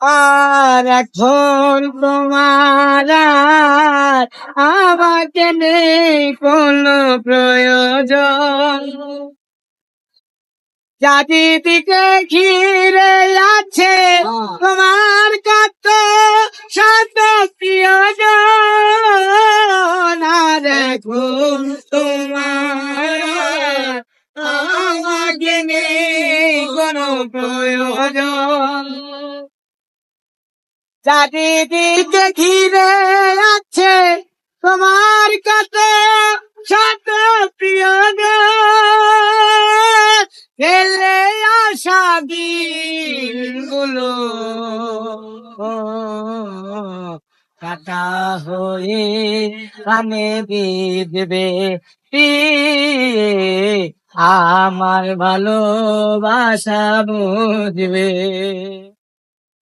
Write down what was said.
আর এখন তোমার আমাকে নেই কোনো প্রয়োজন। চারিদিকে ঘিরে আছে তোমার কত শত প্রিয়জন। আর এখন তোমার আমাকে নেই কোনো প্রয়োজন। চারিদিকে ঘিরে আছে তোমার কত শত প্রিয়জন ফেলে আসা দিনগুলো কাটা হয়ে কানে বিধবে। আমার ভালোবাসা বুঝবে।